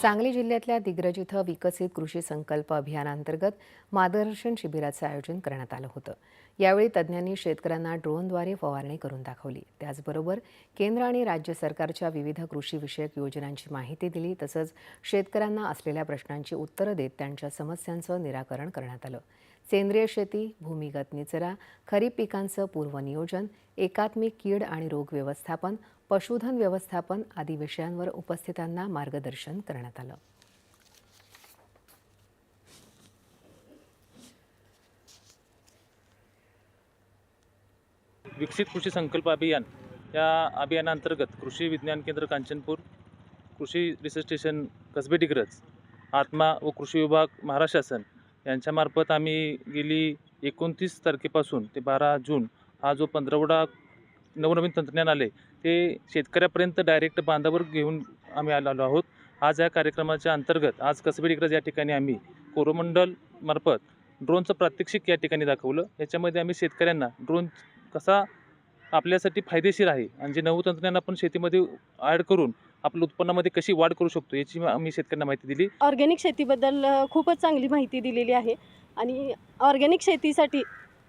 सांगली जिल्ह्यातल्या दिग्रज इथं विकसित कृषी संकल्प अभियानांतर्गत मार्गदर्शन शिबिराचं आयोजन करण्यात आलं होतं. यावेळी तज्ज्ञांनी शेतकऱ्यांना ड्रोनद्वारे फवारणी करून दाखवली. त्याचबरोबर केंद्र आणि राज्य सरकारच्या विविध कृषीविषयक योजनांची माहिती दिली तसंच शेतकऱ्यांना असलेल्या प्रश्नांची उत्तरं देत त्यांच्या समस्यांचं निराकरण करण्यात आलं. सेंद्रिय शेती भूमिगत निचरा खरीप पिकांचं पूर्वनियोजन एकात्मिक कीड आणि रोग व्यवस्थापन पशुधन व्यवस्थापन आदी विषयांवर उपस्थितांना मार्गदर्शन करण्यात आलं. विकसित कृषी संकल्प अभियान या अभियानांतर्गत कृषी विज्ञान केंद्र कांचनपूर कृषी रिसर्च स्टेशन कसबे डिग्रज आत्मा व कृषी विभाग महाराष्ट्र शासन यांच्यामार्फत आम्ही गेली एकोणतीस तारखेपासून ते बारा जून हा जो पंधरवडा नवनवीन तंत्रज्ञान आले ते शेतकऱ्यापर्यंत डायरेक्ट बांधावर घेऊन आम्ही आलो आलो आहोत. आज या कार्यक्रमाच्या अंतर्गत आज कसबे डिग्रज या ठिकाणी आम्ही कोरोमंडल मार्फत ड्रोनचं प्रात्यक्षिक या ठिकाणी दाखवलं. याच्यामध्ये आम्ही शेतकऱ्यांना ड्रोन कसा आपल्यासाठी फायदेशीर आहे आणि जे नवं तंत्रज्ञान आपण शेतीमध्ये ॲड करून आपल्या उत्पन्नामध्ये कशी वाढ करू शकतो याची आम्ही शेतकऱ्यांना माहिती दिली. ऑर्गॅनिक शेतीबद्दल खूपच चांगली माहिती दिलेली आहे. आणि ऑर्गॅनिक शेतीसाठी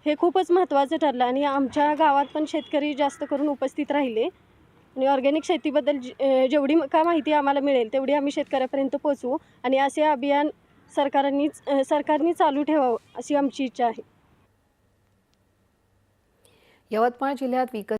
हे खूपच महत्त्वाचं ठरलं आणि आमच्या गावात पण शेतकरी जास्त करून उपस्थित राहिले. आणि ऑर्गॅनिक शेतीबद्दल जे- जेवढी का माहिती आम्हाला मिळेल तेवढी आम्ही शेतकऱ्यापर्यंत पोचवू आणि असे अभियान सरकारांनीच सरकारने चालू ठेवावं अशी आमची इच्छा आहे. यवतमाळ जिल्ह्यात विकत